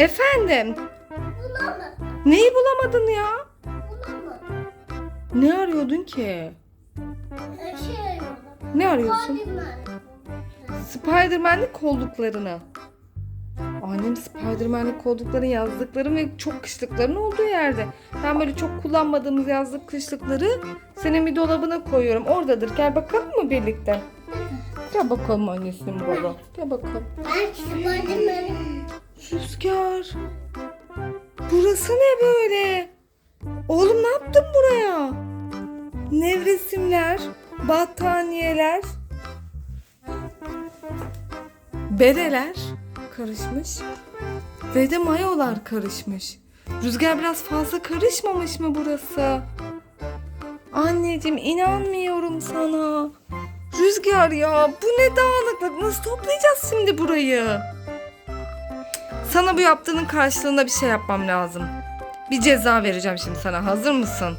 Efendim? Bulamadım. Neyi bulamadın ya? Bulamadım. Ne arıyordun ki? Şey arıyordum. Ne arıyorsun? Spiderman. Spiderman'lik kolluklarını. Annem Spiderman'lik kollukların yazdıkları ve çok kışlıkların olduğu yerde. Ben böyle çok kullanmadığımız yazlık kışlıkları senin bir dolabına koyuyorum. Oradadır. Gel bakalım mı birlikte? Gel bakalım annesinin baba. Gel bakalım. Ben Spiderman'im. Rüzgar. Burası ne böyle? Oğlum ne yaptın buraya? Nevresimler, battaniyeler, bereler karışmış ve de mayolar karışmış. Rüzgar biraz fazla karışmamış mı burası? Anneciğim inanmıyorum sana. Rüzgar ya bu ne dağınıklık nasıl toplayacağız şimdi burayı? Sana bu yaptığının karşılığında bir şey yapmam lazım. Bir ceza vereceğim şimdi sana. Hazır mısın?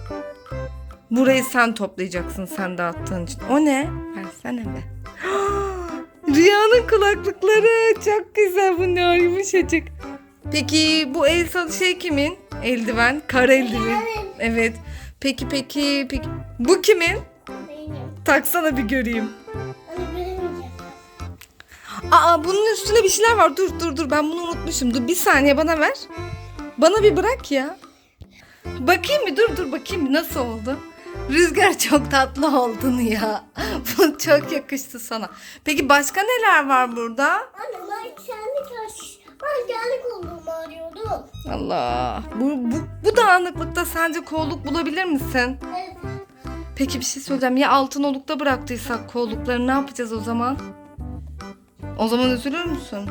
Burayı sen toplayacaksın sen dağıttığın için. O ne? Versene be. Rüyanın kulaklıkları. Çok güzel bunlar yumuşacık. Peki bu el şey kimin? Eldiven. Kar eldiven. Evet. Peki peki peki. Bu kimin? Benim. Taksana bir göreyim. Aa bunun üstünde bir şeyler var. Dur dur dur ben bunu unutmuşum. Dur bir saniye bana ver. Bana bir bırak ya. Bakayım bir dur dur bakayım bir nasıl oldu? Rüzgar çok tatlı oldun ya. Bu çok yakıştı sana. Peki başka neler var burada? Anne ben kendi karşı... Ben kendi kolumu arıyordum. Allah. Bu, bu, bu dağınıklıkta sence kolluk bulabilir misin? Evet. Peki bir şey söyleyeceğim. Ya altın olukta bıraktıysak kollukları ne yapacağız o zaman? O zaman üzülür müsün?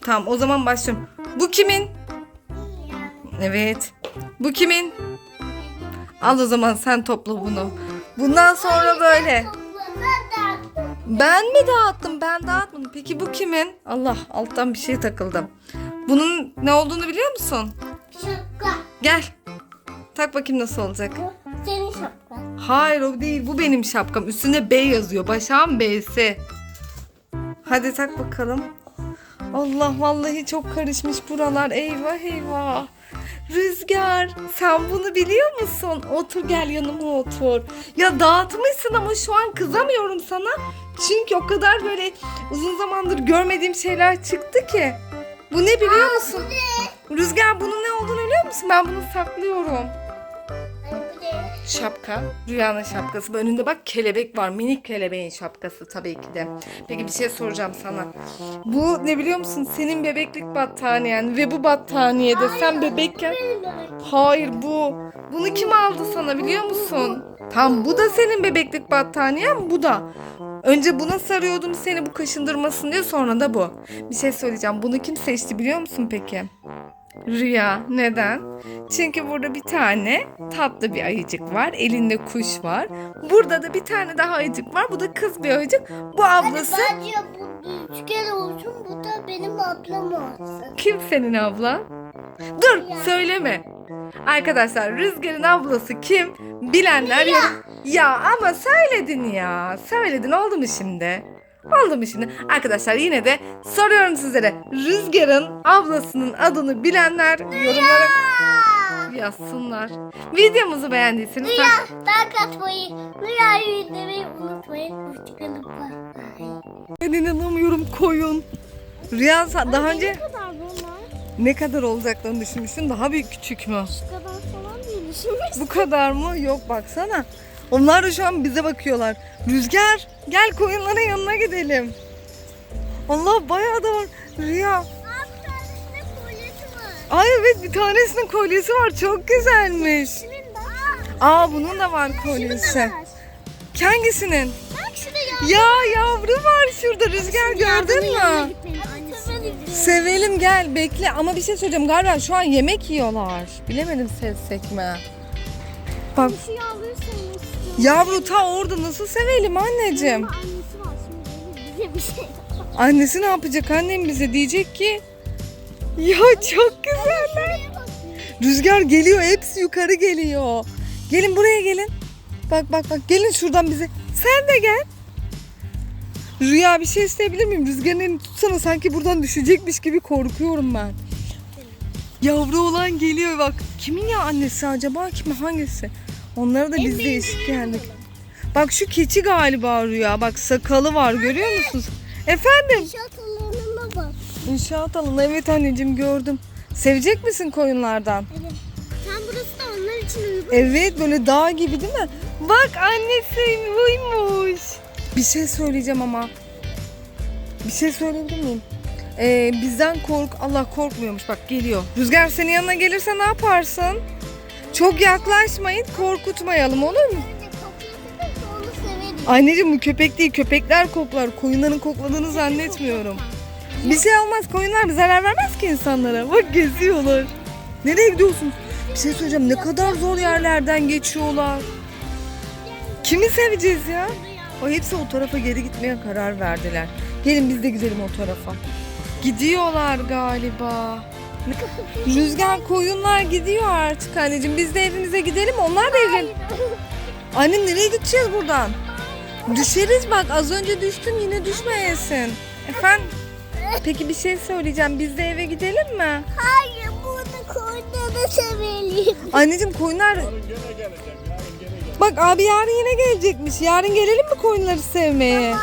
Tamam o zaman başlıyorum. Bu kimin? Evet. Bu kimin? Al o zaman sen topla bunu. Bundan sonra böyle. Ben mi dağıttım? Ben dağıtmadım. Peki bu kimin? Allah alttan bir şey takıldı. Bunun ne olduğunu biliyor musun? Şapka. Gel. Tak bakayım nasıl olacak. Senin şapkan. Hayır o değil. Bu benim şapkam. Üstünde B yazıyor. Başağım B'si. Hadi tak bakalım. Allah vallahi çok karışmış buralar. Eyvah eyvah. Rüzgar sen bunu biliyor musun? Otur gel yanıma otur. Ya dağıtmışsın ama şu an kızamıyorum sana. Çünkü o kadar böyle uzun zamandır görmediğim şeyler çıktı ki. Bu ne biliyor musun? Rüzgar bunun ne olduğunu biliyor musun? Ben bunu saklıyorum. Şapka. Rüyanın şapkası. Önünde bak kelebek var. Minik kelebeğin şapkası tabii ki de. Peki bir şey soracağım sana. Bu ne biliyor musun? Senin bebeklik battaniyen ve bu battaniyede sen bebekken... Hayır bu. Bunu kim aldı sana biliyor musun? Tam bu da senin bebeklik battaniyen bu da. Önce buna sarıyordum seni bu kaşındırmasın diye sonra da bu. Bir şey söyleyeceğim. Bunu kim seçti biliyor musun peki? Rüya. Neden? Çünkü burada bir tane tatlı bir ayıcık var. Elinde kuş var. Burada da bir tane daha ayıcık var. Bu da kız bir ayıcık. Bu ablası. Bence bu üçgen olsun. Bu da benim ablam olsun. Kim senin abla? Dur söyleme. Arkadaşlar Rüzgar'ın ablası kim? Bilenler ya. Ya ama söyledin ya. Söyledin oldu mu şimdi? Oldu mu şimdi? Arkadaşlar yine de soruyorum sizlere. Rüzgar'ın ablasının adını bilenler yorumlara yazsınlar. Videomuzu beğendiyseniz Rüya, like atmayı, rüyayı izlemeyi unutmayın. Hoşçakalın. Ben inanamıyorum koyun. Rüya sen daha önce Ne kadar bunlar? ne kadar olacaklarını düşünmüşsün? Daha bir küçük mü? Şu kadar falan değil. Düşünmüş. Bu kadar mı? Yok baksana. Onlar da şu an bize bakıyorlar. Rüzgar gel koyunların yanına gidelim. Allah bayağı da var. Rüya. Ay evet bir tanesinin kolyesi var. Çok güzelmiş. Senin de. Aa bunun da var kolyesi. Hangisinin? Bak şurada ya. Ya yavru var şurada. Rüzgar gördün mü? Sevelim gel bekle ama bir şey söyleyeceğim galiba şu an yemek yiyorlar. Bilemedim sevsek mi? Bak Şu yavruyu sevmek istiyorum. Yavru ta orada nasıl sevelim anneciğim? Annesi ne yapacak annem bize diyecek ki ya çok güzeller. Rüzgar geliyor hepsi yukarı geliyor. Gelin buraya gelin. Bak bak bak gelin şuradan bize. Sen de gel. Rüya bir şey isteyebilir miyim? Rüzgarın elini tutsana sanki buradan düşecekmiş gibi korkuyorum ben. Yavru olan geliyor bak. Kimin ya annesi acaba? Kim hangisi? Onlara da biz değişik geldik. Bak şu keçi galiba Rüya. Bak sakalı var görüyor musunuz? Efendim? İnşaat alanına bak. İnşaat alanı. Evet anneciğim gördüm. Sevecek misin koyunlardan? Evet. Sen burası da onlar için uygun. Evet böyle dağ gibi değil mi? Bak annesi buymuş. Bir şey söyleyeceğim ama. Bir şey söyleyebilir miyim? Ee, bizden kork Allah korkmuyormuş bak geliyor. Rüzgar senin yanına gelirse ne yaparsın? Çok yaklaşmayın korkutmayalım olur mu? Anneciğim bu köpek değil köpekler koklar. Koyunların kokladığını zannetmiyorum. Bir şey olmaz koyunlar bir zarar vermez ki insanlara. Bak geziyorlar. Nereye gidiyorsun? Bir şey söyleyeceğim ne kadar zor yerlerden geçiyorlar. Kimi seveceğiz ya? O hepsi o tarafa geri gitmeye karar verdiler. Gelin biz de gidelim o tarafa. Gidiyorlar galiba. Rüzgar koyunlar gidiyor artık anneciğim. Biz de evimize gidelim. Onlar da evlen. Anne nereye gideceğiz buradan? Düşeriz bak az önce düştün yine düşmeyesin. Efendim? Peki bir şey söyleyeceğim. Biz de eve gidelim mi? Hayır bunu koyduğunu sevelim. Anneciğim koyunlar... Bak abi yarın yine gelecekmiş. Yarın gelelim mi koyunları sevmeye?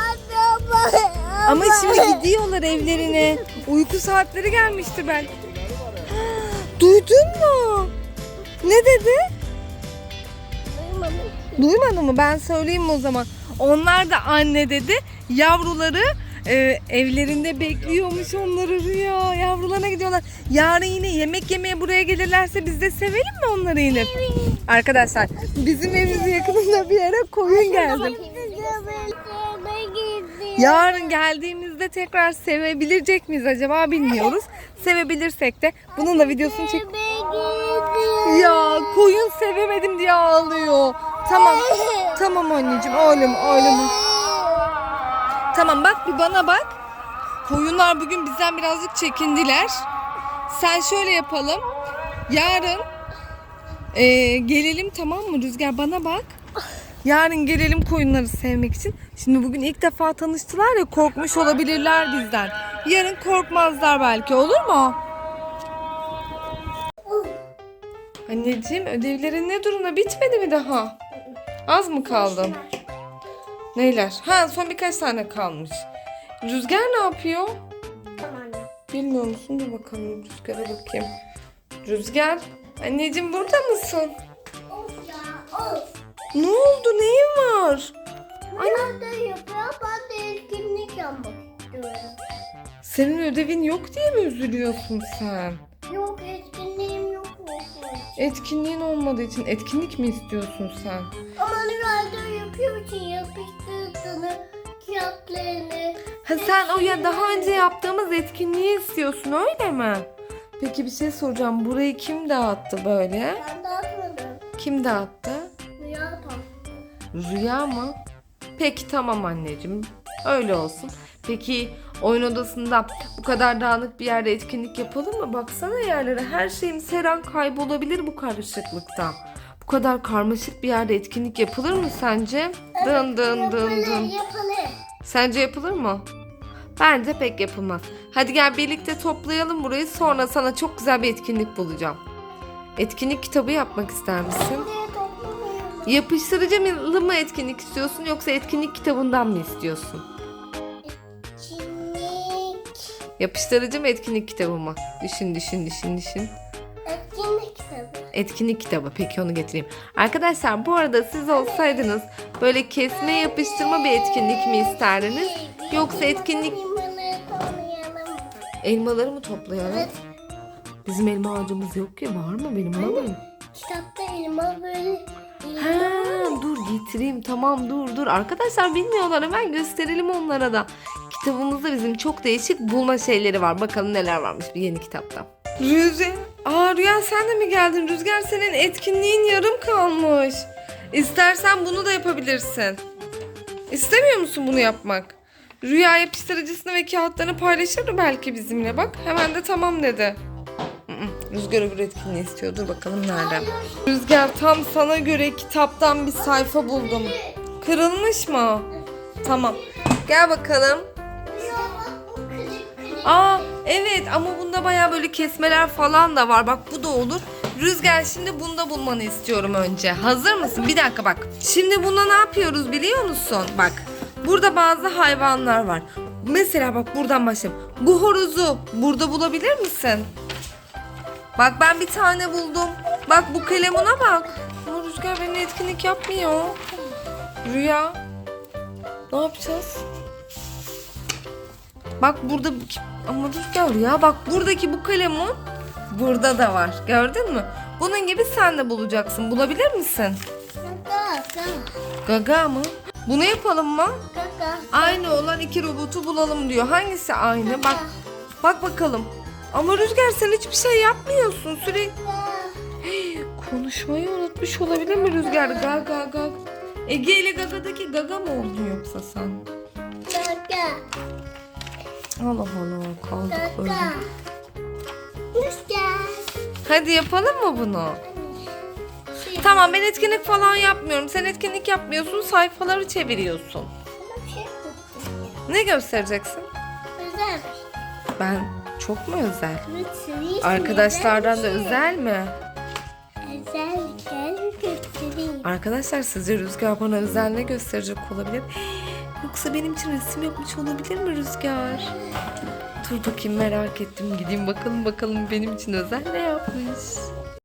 Ama şimdi gidiyorlar evlerine. Uyku saatleri gelmiştir ben. Duydun mu? Ne dedi? Duymadın mı? Ben söyleyeyim o zaman. Onlar da anne dedi. Yavruları e, evlerinde bekliyormuş onları rüya. Yavrularına gidiyorlar. Yarın yine yemek yemeye buraya gelirlerse biz de sevelim mi onları yine? Arkadaşlar bizim evimizin yakınında bir yere koyun geldi. Yarın geldiğimizde tekrar sevebilecek miyiz acaba bilmiyoruz. Sevebilirsek de bunun da videosunu çek. Ya koyun sevemedim diye ağlıyor. Tamam. Tamam anneciğim oğlum oğlum. Tamam bak bir bana bak. Koyunlar bugün bizden birazcık çekindiler. Sen şöyle yapalım. Yarın e, gelelim tamam mı Rüzgar bana bak. Yarın gelelim koyunları sevmek için. Şimdi bugün ilk defa tanıştılar ya korkmuş olabilirler bizden. Yarın korkmazlar belki olur mu? Anneciğim ödevlerin ne durumda bitmedi mi daha? Az mı kaldı? Neyler? Ha son birkaç tane kalmış. Rüzgar ne yapıyor? Bilmiyor musun? Dur bakalım Rüzgar'a bakayım. Rüzgar anneciğim burada mısın? Ne oldu? Neyin var? Anne de yapıyor, ben de etkinlik yapmak istiyorum. Senin ödevin yok diye mi üzülüyorsun sen? Yok etkinliğim yok olsun. Etkinliğin olmadığı için etkinlik mi istiyorsun sen? Ama herhalde yapıyor için yapıştırdığını, kağıtlarını. Ha sen o ya daha önce yaptığımız etkinliği istiyorsun öyle mi? Peki bir şey soracağım. Burayı kim dağıttı böyle? Ben dağıtmadım. Kim dağıttı? Rüya mı? Peki tamam anneciğim. Öyle olsun. Peki oyun odasında bu kadar dağınık bir yerde etkinlik yapalım mı? Baksana yerlere. Her şeyimiz her an kaybolabilir bu karışıklıkta. Bu kadar karmaşık bir yerde etkinlik yapılır mı sence? Dın dın dın dın. yapalım. Sence yapılır mı? Bence pek yapılmaz. Hadi gel birlikte toplayalım burayı sonra sana çok güzel bir etkinlik bulacağım. Etkinlik kitabı yapmak ister misin? Buraya toplamayalım. Yapıştırıcı mı etkinlik istiyorsun yoksa etkinlik kitabından mı istiyorsun? Etkinlik. Yapıştırıcı mı etkinlik kitabı mı? Düşün düşün düşün düşün. Etkinlik kitabı. Etkinlik kitabı. Peki onu getireyim. Arkadaşlar bu arada siz olsaydınız böyle kesme yapıştırma bir etkinlik mi isterdiniz? Yoksa etkinlik Elmaları mı toplayalım? Evet. Bizim elma ağacımız yok ki var mı benim alayım? Kitapta elma böyle Ha, dur getireyim tamam dur dur. Arkadaşlar bilmiyorlar hemen gösterelim onlara da. Kitabımızda bizim çok değişik bulma şeyleri var. Bakalım neler varmış bir yeni kitapta. Rüzgar. Aa Rüya sen de mi geldin? Rüzgar senin etkinliğin yarım kalmış. İstersen bunu da yapabilirsin. İstemiyor musun bunu yapmak? Rüya yapıştırıcısını ve kağıtlarını paylaşır belki bizimle. Bak hemen de tamam dedi. Hı hı, Rüzgar öbür etkinliği istiyor. Dur bakalım nerede. Rüzgar tam sana göre kitaptan bir sayfa buldum. Kırılmış mı? Tamam. Gel bakalım. Aa Evet ama bunda baya böyle kesmeler falan da var. Bak bu da olur. Rüzgar şimdi bunda bulmanı istiyorum önce. Hazır mısın? Bir dakika bak. Şimdi bunda ne yapıyoruz biliyor musun? Bak. Burada bazı hayvanlar var. Mesela bak buradan başlayalım. Bu horozu burada bulabilir misin? Bak ben bir tane buldum. Bak bu kalemuna bak. Ama Rüzgar benimle etkinlik yapmıyor. Rüya. Ne yapacağız? Bak burada ama Rüzgar ya bak buradaki bu kalemun burada da var. Gördün mü? Bunun gibi sen de bulacaksın. Bulabilir misin? Gaga. Gaga mı? Bunu yapalım mı? Gaga. Aynı olan iki robotu bulalım diyor. Hangisi aynı? Bak bak bakalım. Ama Rüzgar sen hiçbir şey yapmıyorsun. Sürekli konuşmayı unutmuş olabilir mi Rüzgar? Gaga gaga. Ege ile Gaga'daki Gaga mı oldun yoksa sen? Gaga. Allah Allah kaldık böyle. Gaga. Rüzgar. Hadi yapalım mı bunu? Tamam ben etkinlik falan yapmıyorum. Sen etkinlik yapmıyorsun sayfaları çeviriyorsun. Şey. Ne göstereceksin? Özel. Ben çok mu özel? Arkadaşlardan da özel mi? Özel göstereyim. Arkadaşlar sizce Rüzgar bana özel ne gösterecek olabilir? Yoksa benim için resim yapmış olabilir mi Rüzgar? Dur bakayım merak ettim. Gideyim bakalım bakalım benim için özel ne yapmış.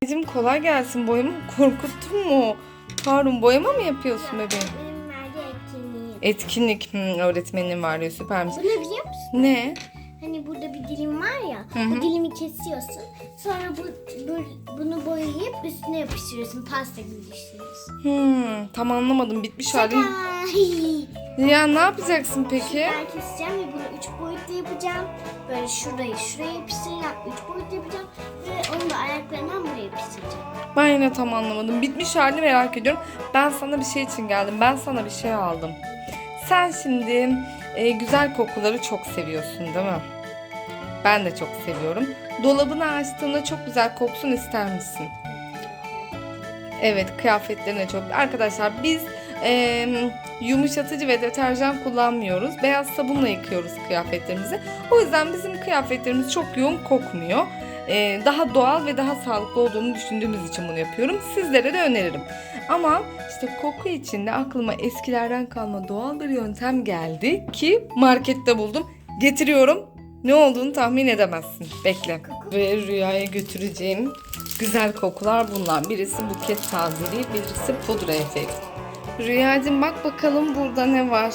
Anneciğim kolay gelsin. Boyamı korkuttun mu? Harun boyama mı yapıyorsun bebeğim? Etkinliğim? Etkinlik hmm, öğretmenin var diyor süpermiş. Bu ne biliyor musun? Ne? Hani burada bir dilim var ya. Hı hı. Bu dilimi kesiyorsun. Sonra bu, bu- bunu boyayıp üstüne yapıştırıyorsun. Pasta gibi düşünüyorsun. Hmm, tam anlamadım. Bitmiş hali. Şaka. Ya ne yapacaksın peki? Ben keseceğim ve bunu üç boyutlu yapacağım. Böyle şurayı şuraya yapıştıracağım. Üç boyutlu yapacağım. Ve onu da ayaklarından buraya yapıştıracağım. Ben yine tam anlamadım. Bitmiş halini merak ediyorum. Ben sana bir şey için geldim. Ben sana bir şey aldım. Sen şimdi e, güzel kokuları çok seviyorsun değil mi? Ben de çok seviyorum. Dolabını açtığında çok güzel koksun ister misin? Evet kıyafetlerine çok. Arkadaşlar biz e, yumuşatıcı ve deterjan kullanmıyoruz. Beyaz sabunla yıkıyoruz kıyafetlerimizi. O yüzden bizim kıyafetlerimiz çok yoğun kokmuyor. E, daha doğal ve daha sağlıklı olduğunu düşündüğümüz için bunu yapıyorum. Sizlere de öneririm. Ama işte koku için de aklıma eskilerden kalma doğal bir yöntem geldi ki markette buldum. Getiriyorum. Ne olduğunu tahmin edemezsin. Bekle. Ve rüyaya götüreceğim güzel kokular bunlar. Birisi buket tazeliği, birisi pudra efekt. Rüyacığım bak bakalım burada ne var.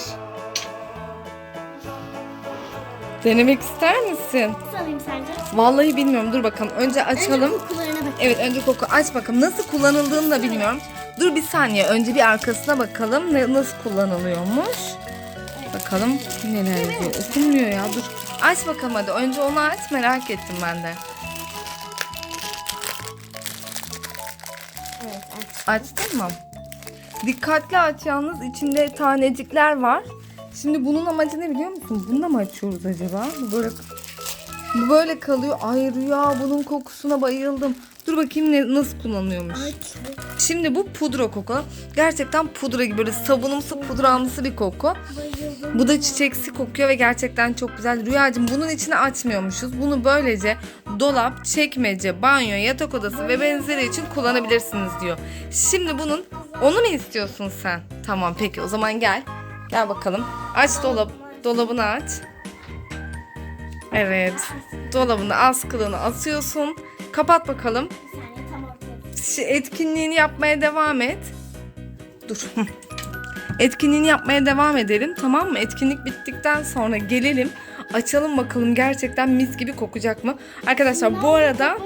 Denemek ister misin? Nasıl alayım sence? Vallahi bilmiyorum. Dur bakalım. Önce açalım. Önce kokularına bak. Evet önce koku aç bakalım. Nasıl kullanıldığını da bilmiyorum. Dur bir saniye. Önce bir arkasına bakalım. Ne, nasıl kullanılıyormuş. Bakalım neler diyor. Okunmuyor ya. Dur. Aç bakalım hadi. Önce onu aç. Merak ettim ben de. Evet, aç. Açtın mı? Dikkatli aç yalnız. içinde tanecikler var. Şimdi bunun amacı ne biliyor musun? Bunu da mı açıyoruz acaba? Bu böyle bu böyle kalıyor. Ay Rüya bunun kokusuna bayıldım. Dur bakayım ne, nasıl kullanıyormuş. Aç. Şimdi bu pudra koku. Gerçekten pudra gibi böyle sabunumsu pudramsı bir koku. Bu da çiçeksi kokuyor ve gerçekten çok güzel. Rüyacığım bunun içine açmıyormuşuz. Bunu böylece dolap, çekmece, banyo, yatak odası ve benzeri için kullanabilirsiniz diyor. Şimdi bunun onu mu istiyorsun sen? Tamam peki o zaman gel. Gel bakalım. Aç dolap, dolabını aç. Evet. Dolabını askılığını asıyorsun. Kapat bakalım. Etkinliğini yapmaya devam et. Dur. etkinliğini yapmaya devam edelim tamam mı? Etkinlik bittikten sonra gelelim. Açalım bakalım gerçekten mis gibi kokacak mı? Arkadaşlar bu arada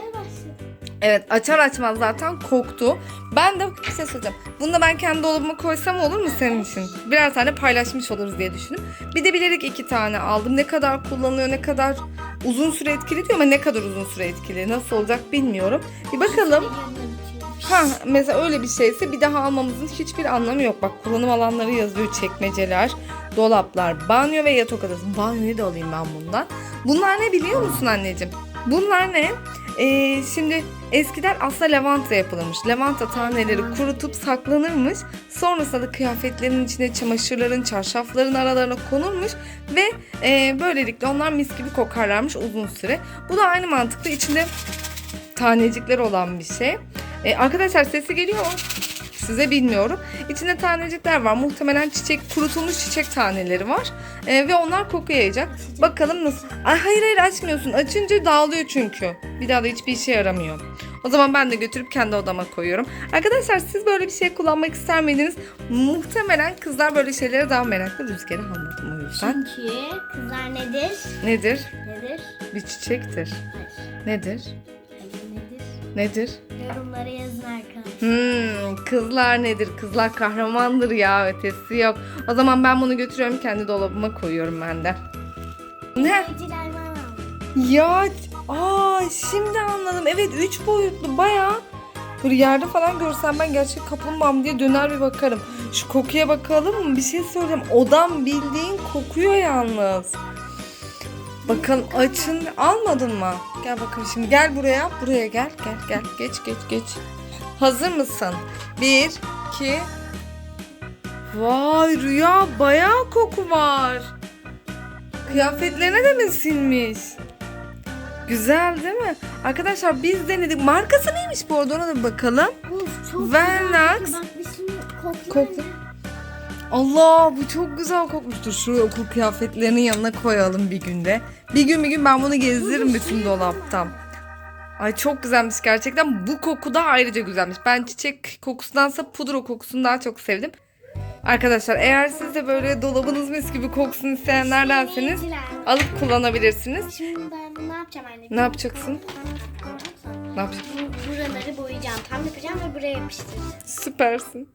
evet açar açmaz zaten koktu. Ben de bir şey söyleyeceğim. Bunu da ben kendi dolabıma koysam olur mu senin için? Birer tane paylaşmış oluruz diye düşündüm. Bir de bilerek iki tane aldım. Ne kadar kullanılıyor, ne kadar uzun süre etkili diyor ama ne kadar uzun süre etkili. Nasıl olacak bilmiyorum. Bir bakalım. Ha mesela öyle bir şeyse bir daha almamızın hiçbir anlamı yok. Bak kullanım alanları yazıyor çekmeceler, dolaplar, banyo ve yatak odası. Banyoyu da alayım ben bundan. Bunlar ne biliyor musun anneciğim? Bunlar ne? Ee, şimdi eskiden aslında lavanta yapılırmış. Lavanta taneleri kurutup saklanırmış. Sonrasında da kıyafetlerin içine çamaşırların, çarşafların aralarına konulmuş ve e, böylelikle onlar mis gibi kokarlarmış uzun süre. Bu da aynı mantıkla içinde tanecikler olan bir şey. E, arkadaşlar sesi geliyor mu? Size bilmiyorum. İçinde tanecikler var. Muhtemelen çiçek kurutulmuş çiçek taneleri var. E, ve onlar koku yayacak. Bakalım nasıl? Ay hayır hayır açmıyorsun. Açınca dağılıyor çünkü. Bir daha da hiçbir işe yaramıyor. O zaman ben de götürüp kendi odama koyuyorum. Arkadaşlar siz böyle bir şey kullanmak ister miydiniz? Muhtemelen kızlar böyle şeylere daha meraklı. Rüzgarı anladım o yüzden. Çünkü kızlar nedir? Nedir? Nedir? Bir çiçektir. Hayır. Nedir? Hayır nedir? Nedir? Yorumlara yazın arkadaşlar. Hmm, kızlar nedir? Kızlar kahramandır ya ötesi yok. O zaman ben bunu götürüyorum kendi dolabıma koyuyorum ben de. Ne? Ya aa şimdi anladım. Evet 3 boyutlu bayağı böyle yerde falan görsem ben gerçek kaplumbağam diye döner bir bakarım. Şu kokuya bakalım mı? Bir şey söyleyeceğim. Odam bildiğin kokuyor yalnız. Bakalım açın almadın mı? Gel bakalım şimdi gel buraya. Buraya gel. Gel gel. Geç geç geç. Hazır mısın? Bir, iki. Vay Rüya bayağı koku var. Kıyafetlerine de mi sinmiş? Güzel değil mi? Arkadaşlar biz denedik. Markası neymiş bu arada ona da bir bakalım. Uf çok Vernax. güzel. Bak bir şimdi koklayalım. Kokla. Allah bu çok güzel kokmuştur. Şuraya okul kıyafetlerinin yanına koyalım bir günde. Bir gün bir gün ben bunu gezdiririm bütün dolaptan. Ay çok güzelmiş gerçekten. Bu koku da ayrıca güzelmiş. Ben çiçek kokusundansa pudra kokusunu daha çok sevdim. Arkadaşlar eğer siz de böyle dolabınız mis gibi koksun isteyenlerdenseniz Evciler. alıp kullanabilirsiniz. Şimdi ben ne yapacağım anne? Ne yapacaksın? Ne yapacaksın? Bu- Buraları boyayacağım. Tam yapacağım ve buraya yapıştıracağım. Süpersin.